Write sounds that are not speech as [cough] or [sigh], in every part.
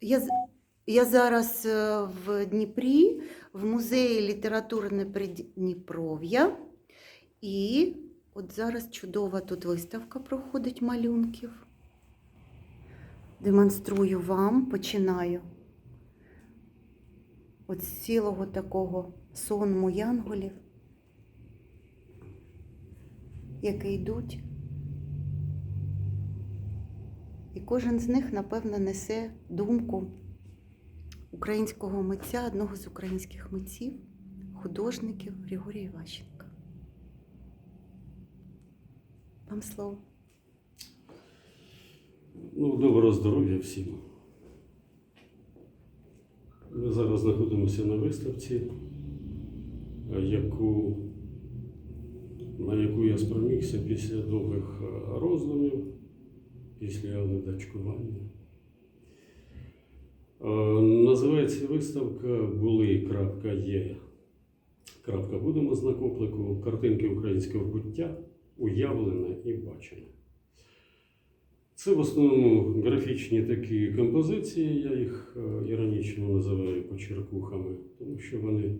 Я, я зараз е, в Дніпрі, в музеї літературне Придніпров'я. І от зараз чудова тут виставка проходить малюнків. Демонструю вам, починаю. От з цілого такого сонму янголів, які йдуть. І кожен з них, напевно, несе думку українського митця, одного з українських митців, художників Григорія Іващенка. Вам слово. Ну, доброго здоров'я всім. Ми зараз знаходимося на виставці, яку, на яку я спромігся після довгих роздумів, після ледачкування. Е, Називається виставка були.є. Крапка будемо з накоплику картинки українського буття, уявлене і бачене. Це в основному графічні такі композиції, я їх е, іронічно називаю почеркухами, тому що вони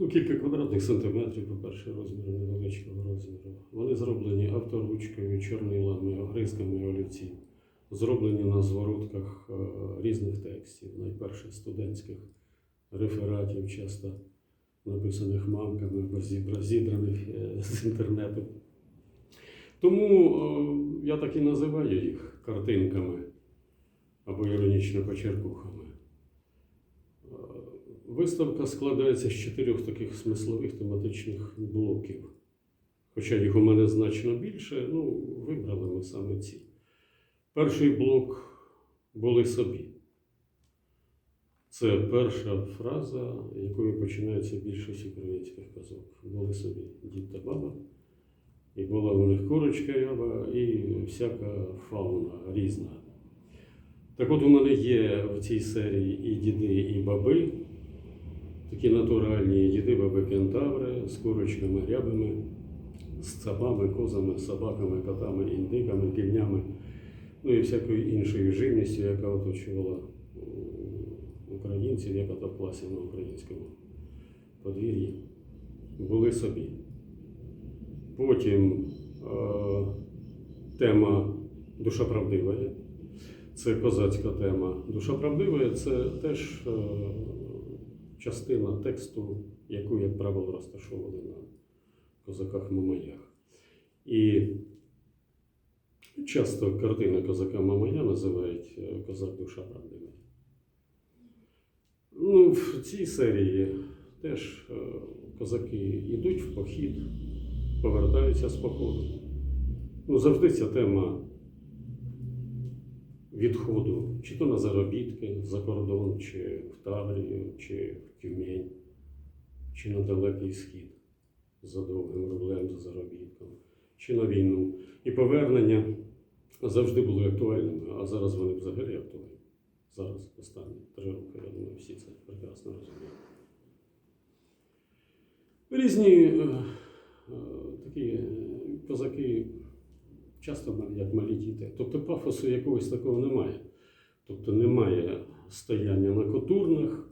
ну, кілька квадратних сантиметрів, по-перше, розміру невеличкого розміру. Вони зроблені авторучкою, чорнилами, огризками олівців, зроблені на зворотках е, різних текстів, найперше студентських рефератів, часто написаних мамками або зібра- зібраних е, з інтернету. Тому е, я так і називаю їх картинками або іронічно почеркухами. Виставка складається з чотирьох таких смислових тематичних блоків. Хоча їх у мене значно більше, ну, вибрали ми саме ці. Перший блок були собі. Це перша фраза, якою починається більшість українських казок. Були собі дід та баба. І була у них курочка ряба, і всяка фауна різна. Так от у мене є в цій серії і діди, і баби, такі натуральні діди, баби кентаври з курочками, рябами, з цапами, козами, собаками, котами, індиками, півнями, ну і всякою іншою живністю, яка оточувала е, українців, яка топлася на українському подвір'ї, були собі. Потім е, тема душа правдива. Це козацька тема. Душа правдива це теж е, частина тексту, яку, як правило, розташовували на козаках Мамаях. І часто картина козака Мамая називають е, Козак душа правдива. Ну, в цій серії теж е, козаки йдуть в похід повертаються з походу. Ну, завжди ця тема відходу, чи то на заробітки за кордон, чи в Таврію, чи в Тюмень, чи на Далекий Схід за довгим рублем, за заробітком, чи на війну. І повернення завжди були актуальними, а зараз вони взагалі актуальні. Зараз останні три роки, я думаю, всі це прекрасно розуміють. Різні е, е, такі е, козаки часто як малі діти. Тобто пафосу якогось такого немає. Тобто немає стояння на котурнах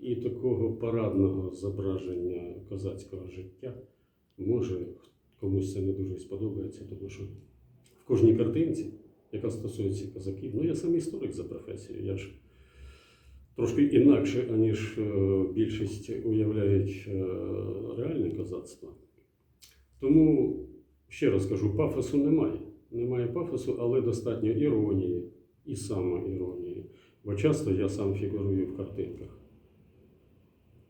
і такого парадного зображення козацького життя. Може, комусь це не дуже сподобається, тому що в кожній картинці, яка стосується козаків, ну я сам історик за професією, я ж трошки інакше, аніж е, більшість уявляють е, реальне козацтво. Тому, ще раз кажу, пафосу немає. Немає пафосу, але достатньо іронії і самоіронії. Бо часто я сам фігурую в картинках.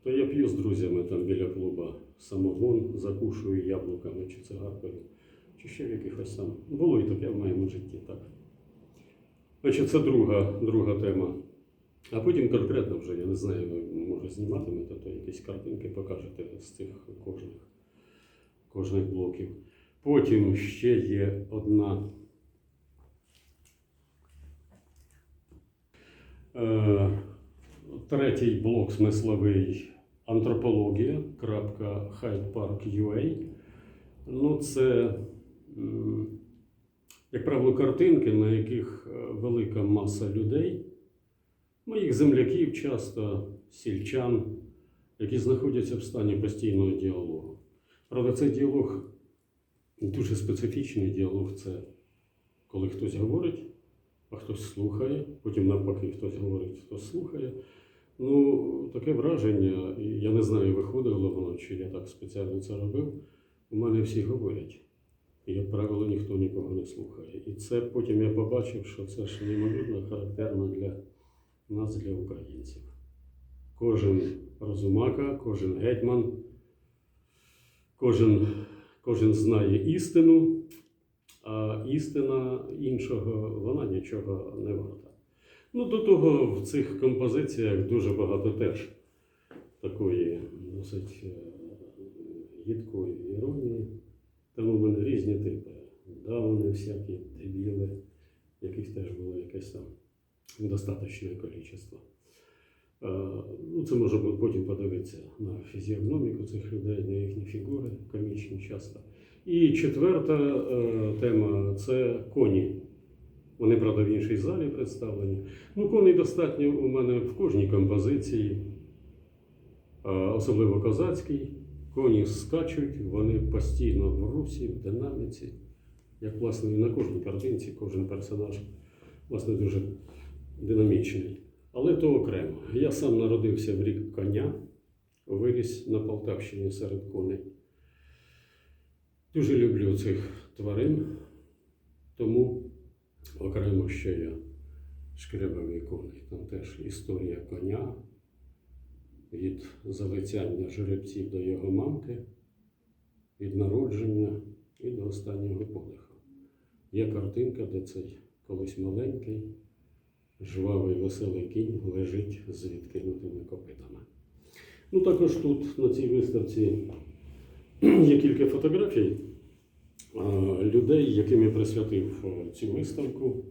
То я п'ю з друзями там біля клуба самогон, закушую яблуками чи цигаркою, чи ще в якихось там. Було і таке в моєму житті, так. Значить, це друга, друга тема. А потім конкретно вже, я не знаю, ви може зніматимете, то якісь картинки покажете з цих кожних, кожних блоків. Потім ще є одна. Е, третій блок смисловий антропологія. Hyde Park UA. Ну, це як правило, картинки, на яких е, велика маса людей, моїх земляків, часто сільчан, які знаходяться в стані постійного діалогу. Правда, цей діалог дуже специфічний діалог це коли хтось говорить, а хтось слухає, потім навпаки хтось говорить, хтось слухає. Ну, таке враження, я не знаю, виходило воно, чи я так спеціально це робив. У мене всі говорять. Як правило, ніхто нікого не слухає. І це потім я побачив, що це ж неймовірно характерно для нас, для українців. Кожен розумака, кожен гетьман, кожен, кожен знає істину, а істина іншого, вона нічого не варта. Ну, до того в цих композиціях дуже багато теж такої досить е, гідкої іронії. Тому в мене різні типи. Да, вони всякі дебіли, яких теж було якесь там достаточне кількість. Ну, це буде потім подивитися на фізіогноміку цих людей, на їхні фігури, комічні часто. І четверта е, тема це коні. Вони, правда, в іншій залі представлені. Ну, коней достатньо у мене в кожній композиції, особливо козацькій. Коні скачуть, вони постійно в русі, в динаміці. Як, власне, і на кожній картинці, кожен персонаж, власне, дуже динамічний. Але то окремо. Я сам народився в рік коня, виріс на Полтавщині серед коней. Дуже люблю цих тварин, тому окремо ще я шкребовий коней. Там теж історія коня від залицяння жеребців до його мамки, від народження і до останнього подиху. Є картинка, де цей колись маленький, жвавий веселий кінь лежить з відкинутими копитами. Ну, також тут на цій виставці [clears throat] є кілька фотографій людей, яким я присвятив е, цю виставку.